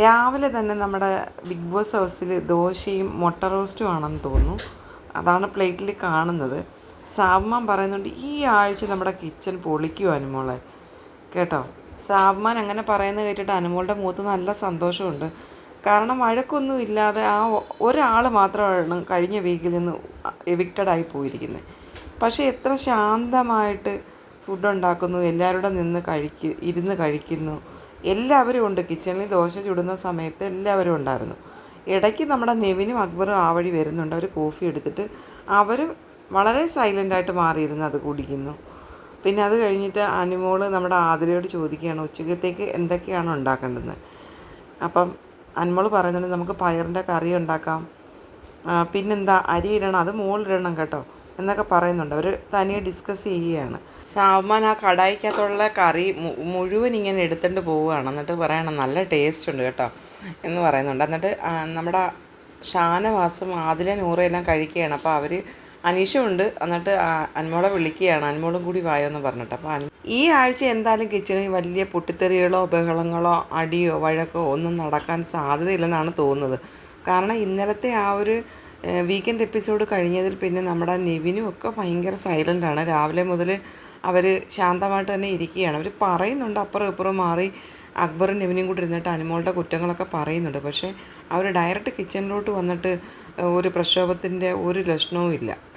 രാവിലെ തന്നെ നമ്മുടെ ബിഗ് ബോസ് ഹൗസിൽ ദോശയും മുട്ട റോസ്റ്റും ആണെന്ന് തോന്നുന്നു. അതാണ് പ്ലേറ്റിൽ കാണുന്നത്. സാബ്മാൻ പറയുന്നുണ്ട് ഈ ആഴ്ച നമ്മുടെ കിച്ചൺ പൊളിക്കും അനുമോളെ. കേട്ടോ? സാബ്മാൻ അങ്ങനെ പറയുന്നത് കേട്ടിട്ട് അനുമോളുടെ മുഖത്ത് നല്ല സന്തോഷമുണ്ട്. കാരണം വഴക്കൊന്നും ഇല്ലാതെ ആ ഒരാൾ മാത്രമാണ് കഴിഞ്ഞ വീക്കിൽ നിന്ന് എവിക്റ്റഡ് ആയി പോയിരിക്കുന്നത് പക്ഷേ എത്ര ശാന്തമായിട്ട് ഫുഡ് ഉണ്ടാക്കുന്നു എല്ലാവരുടെ നിന്ന് കഴിക്ക് ഇരുന്ന് കഴിക്കുന്നു. എല്ലാവരും ഉണ്ട്. കിച്ചണിൽ ദോശ ചുടുന്ന സമയത്ത് എല്ലാവരും ഉണ്ടായിരുന്നു. ഇടയ്ക്ക് നമ്മുടെ നെവിനും അക്ബറും ആ വഴി വരുന്നുണ്ട്. അവർ കോഫി എടുത്തിട്ട് അവർ വളരെ സൈലന്റായിട്ട് മാറിയിരുന്ന്. അത് കുടിക്കുന്നു. പിന്നെ അത് കഴിഞ്ഞിട്ട് അനുമോൾ നമ്മുടെ ആതിരയോട് ചോദിക്കുകയാണ് ഉച്ചക്കത്തേക്ക് എന്തൊക്കെയാണ് ഉണ്ടാക്കേണ്ടത്? അപ്പം അനുമോൾ പറയുന്നുണ്ട് നമുക്ക് പയറിന്റെ കറി ഉണ്ടാക്കാം. പിന്നെന്താ? അരി ഇടണം. അത് മുകളിലിടണം കേട്ടോ. എന്നൊക്കെ പറയുന്നുണ്ട്. അവർ തനിയെ ഡിസ്കസ് ചെയ്യുകയാണ്. സാവ്മാൻ ആ കടായിക്കകത്തുള്ള കറി മുഴുവൻ ഇങ്ങനെ എടുത്തുകൊണ്ട് പോവുകയാണ്. എന്നിട്ട് പറയണം നല്ല ടേസ്റ്റ് ഉണ്ട് കേട്ടോ എന്ന് പറയുന്നുണ്ട്. എന്നിട്ട് നമ്മുടെ ഷാനവാസും ആദില നൂറയെല്ലാം കഴിക്കുകയാണ്. അപ്പോൾ അവർ അനീഷുണ്ട്. എന്നിട്ട് ആ അനുമോളെ വിളിക്കുകയാണ്. അനുമോളും കൂടി വായോ എന്ന് പറഞ്ഞിട്ട്. അപ്പോൾ അനു ഈ ആഴ്ച എന്തായാലും കിച്ചണിൽ വലിയ പൊട്ടിത്തെറികളോ ബഹളങ്ങളോ അടിയോ വഴക്കോ ഒന്നും നടക്കാൻ സാധ്യതയില്ലെന്നാണ് തോന്നുന്നത്. കാരണം ഇന്നലത്തെ ആ ഒരു വീക്കെൻഡ് എപ്പിസോഡ് കഴിഞ്ഞതിൽ പിന്നെ നമ്മുടെ നെവിനും ഒക്കെ ഭയങ്കര സൈലന്റാണ് രാവിലെ മുതൽ അവർ ശാന്തമായിട്ട് തന്നെ ഇരിക്കുകയാണ്. അവർ പറയുന്നുണ്ട് അപ്പുറം ഇപ്പുറം മാറി. അക്ബറും നെവിനും കൂടി ഇരുന്നിട്ട് അനുമോളുടെ കുറ്റങ്ങളൊക്കെ പറയുന്നുണ്ട്. പക്ഷേ അവർ ഡയറക്റ്റ് കിച്ചണിലോട്ട് വന്നിട്ട് ഒരു പ്രക്ഷോഭത്തിന്റെ ഒരു ലക്ഷണവും ഇല്ല.